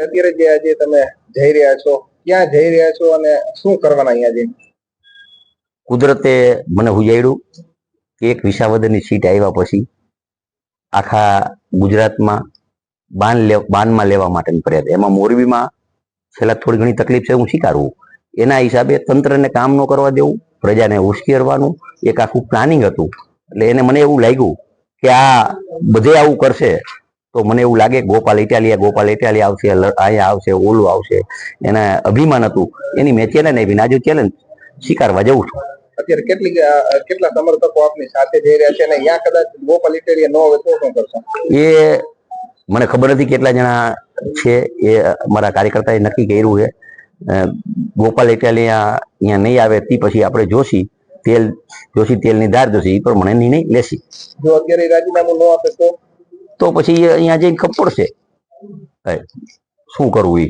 અત્યારે જે આજે તમે જઈ રહ્યા છો, ક્યાં જઈ રહ્યા છો અને શું કરવાના અહીંયા જઈને કુદરતે મને ઉજાડ્યું કે એક વિસાવદરની સીટ આવ્યા પછી આખા ગુજરાતમાં બાન બાનમાં લેવા માટેની ફરિયાદ એમાં મોરબીમાં છેલ્લા થોડી ઘણી તકલીફ છે, હું સ્વીકારવું એના હિસાબે તંત્રને કામ ન કરવા દેવું, પ્રજાને ઉશ્કેરવાનું એક આખું પ્લાનિંગ હતું. એટલે એને મને એવું લાગ્યું કે આ બધે આવું કરશે તો મને એવું લાગે કે ગોપાલ ઇટાલિયા ગોપાલ ઇટાલિયા આવશે અહીંયા આવશે ઓલું આવશે. એને અભિમાન હતું. એની મેં ચેલેન્જ આપી ને આજે ચેલેન્જ. સ્વીકારવા જઉં છું. અત્યારે કેટલી કેટલા સમર્થકો આપની સાથે જઈ રહ્યા છે અને અહીંયા કદાચ ગોપાલ ઇટેરિયા ન હોય તો શું કરશો? એ મને ખબર નથી કેટલા જણા છે. એ મારા કાર્યકર્તાએ નક્કી કર્યું છે. ગોપાલ ઇટાલિયા અહીંયા નહીં આવે તે પછી આપણે જોશી. તેલ જોશી તેલની ધાર જોશી. એ પ્રમાણે નિર્ણય લેશી. જો અત્યારે રાજીનામું ન આપે તો? તો પછી અહીંયા જઈને ખબર પડશે. શું કરવું એ